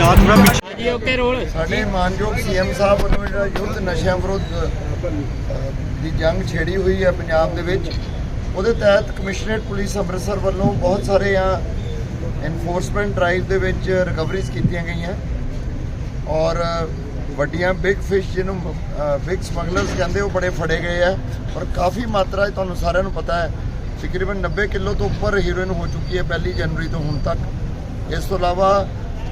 Okay role. ਸਾਡੇ ਮਾਨਯੋਗ CM ਸਾਹਿਬ ਵੱਲੋਂ ਜਿਹੜਾ ਯੁੱਧ ਨਸ਼ਿਆਂ ਵਿਰੁੱਧ ਦੀ ਜੰਗ ਛੇੜੀ ਹੋਈ ਹੈ ਪੰਜਾਬ ਦੇ ਵਿੱਚ। ਉਹਦੇ ਤਹਿਤ ਕਮਿਸ਼ਨਰੇਟ ਪੁਲਿਸ ਅੰਮ੍ਰਿਤਸਰ ਵੱਲੋਂ ਬਹੁਤ ਸਾਰੇ ਆ ਐਨਫੋਰਸਮੈਂਟ ਡਰਾਈਵ ਦੇ ਵਿੱਚ ਰਿਕਵਰੀਜ਼ ਕੀਤੀਆਂ ਗਈਆਂ। ਔਰ ਵੱਡੀਆਂ ਬਿਗ ਫਿਸ਼ ਜਿਹਨੂੰ ਬਿਗ ਸਮਗਲਰਸ ਕਹਿੰਦੇ ਉਹ ਬੜੇ ਫੜੇ ਗਏ ਆ। ਔਰ ਕਾਫੀ ਮਾਤਰਾ 'ਚ ਤੁਹਾਨੂੰ ਸਾਰਿਆਂ ਨੂੰ ਪਤਾ ਹੈ ਤਕਰੀਬਨ 90 ਕਿਲੋ ਤੋਂ ਉੱਪਰ ਹੀਰੋਇਨ ਹੋ ਚੁੱਕੀ ਹੈ ਪਹਿਲੀ ਜਨਵਰੀ ਤੋਂ ਹੁਣ ਤੱਕ। ਇਸ ਤੋਂ ਇਲਾਵਾ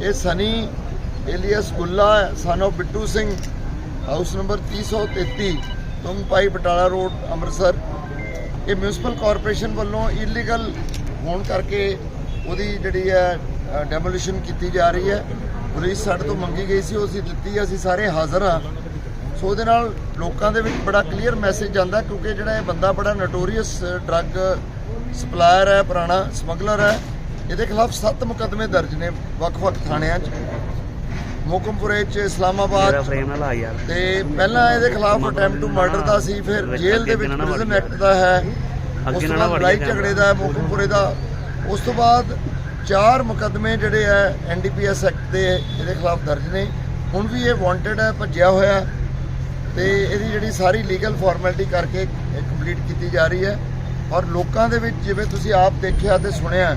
ਇਹ Sunny alias Gulla son of Bittu Singh. House number 333 Tungpai Batala road, Amritsar. ਇਹ ਮਿਊਨਿਸਪਲ ਕਾਰਪੋਰੇਸ਼ਨ ਵੱਲੋਂ ਇਲੀਗਲ ਹੋਣ ਕਰਕੇ ਉਹਦੀ ਜਿਹੜੀ ਹੈ ਡੈਮੋਲੀਸ਼ਨ ਕੀਤੀ ਜਾ ਰਹੀ ਹੈ। ਪੁਲਿਸ ਸਾਡੇ ਤੋਂ ਮੰਗੀ ਗਈ ਸੀ, ਉਹ ਅਸੀਂ ਦਿੱਤੀ ਅਸੀਂ ਸਾਰੇ ਹਾਜ਼ਰ ਹਾਂ। ਸੋ ਉਹਦੇ ਨਾਲ ਲੋਕਾਂ ਦੇ ਵਿੱਚ ਬੜਾ ਕਲੀਅਰ ਮੈਸੇਜ ਜਾਂਦਾ, ਕਿਉਂਕਿ ਜਿਹੜਾ ਇਹ ਬੰਦਾ ਬੜਾ ਨਟੋਰੀਅਸ ਡਰੱਗ ਸਪਲਾਇਰ ਹੈ, ਪੁਰਾਣਾ ਸਮਗਲਰ ਹੈ। ਇਹਦੇ ਖਿਲਾਫ 7 ਮੁਕੱਦਮੇ ਦਰਜ ਨੇ ਵੱਖ-ਵੱਖ ਥਾਣਿਆਂ 'ਚ। ਮੋਕਮਪੁਰੇ 'ਚ ਇਸਲਾਮਾਬਾਦ ਤੇ ਪਹਿਲਾਂ ਇਹਦੇ ਖਿਲਾਫ ਅਟੈਂਪਟ ਟੂ ਮਰਡਰ ਦਾ ਸੀ ਫਿਰ ਜੇਲ੍ਹ ਦੇ ਵਿੱਚ ਪ੍ਰਿਜ਼ਨ ਐਕਟ ਦਾ ਹੈ ਉਸ ਅੱਗੇ ਤੋਂ ਬਾਅਦ ਲੜਾਈ ਝਗੜੇ ਦਾ ਮੋਕਮਪੁਰੇ ਦਾ। ਉਸ ਤੋਂ ਬਾਅਦ ਚਾਰ ਮੁਕੱਦਮੇ ਜਿਹੜੇ ਆ ਐਨਡੀਪੀਐਸ ਐਕਟ ਦੇ ਇਹਦੇ ਖਿਲਾਫ ਦਰਜ ਨੇ। ਹੁਣ ਵੀ ਇਹ ਵਾਂਟਡ ਹੈ ਭੱਜਿਆ ਹੋਇਆ ਤੇ ਇਹਦੀ ਜਿਹੜੀ ਸਾਰੀ ਲੀਗਲ ਫਾਰਮੈਲਿਟੀ ਕਰਕੇ ਕੰਪਲੀਟ ਕੀਤੀ ਜਾ ਰਹੀ ਹੈ। ਔਰ ਲੋਕਾਂ ਦੇ ਵਿੱਚ ਜਿਵੇਂ ਤੁਸੀਂ ਆਪ ਦੇਖਿਆ ਤੇ ਸੁਣਿਆ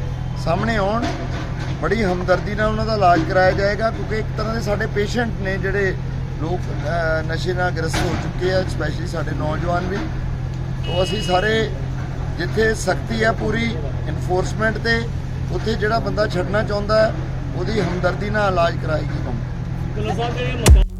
ਸਾਹਮਣੇ ਆਉਣ, ਬੜੀ ਹਮਦਰਦੀ ਨਾਲ ਉਹਨਾਂ ਦਾ ਇਲਾਜ ਕਰਾਇਆ ਜਾਏਗਾ, ਕਿਉਂਕਿ ਇੱਕ ਤਰ੍ਹਾਂ ਦੇ ਸਾਡੇ ਪੇਸ਼ੈਂਟ ਨੇ ਜਿਹੜੇ ਲੋਕ ਨਸ਼ੇ ਨਾਲ ਗ੍ਰਸਤ ਹੋ ਚੁੱਕੇ ਆ ਸਪੈਸ਼ਲੀ ਸਾਡੇ ਨੌਜਵਾਨ ਵੀ। ਤੋਂ ਅਸੀਂ ਸਾਰੇ ਜਿੱਥੇ ਸਖਤੀ ਹੈ ਪੂਰੀ ਇਨਫੋਰਸਮੈਂਟ ਤੇ, ਉੱਥੇ ਜਿਹੜਾ ਬੰਦਾ ਛੱਡਣਾ ਚਾਹੁੰਦਾ, ਉਹਦੀ ਹਮਦਰਦੀ ਨਾਲ ਇਲਾਜ ਕਰਾਏਗੀ ਗਵਰਨਮੈਂਟ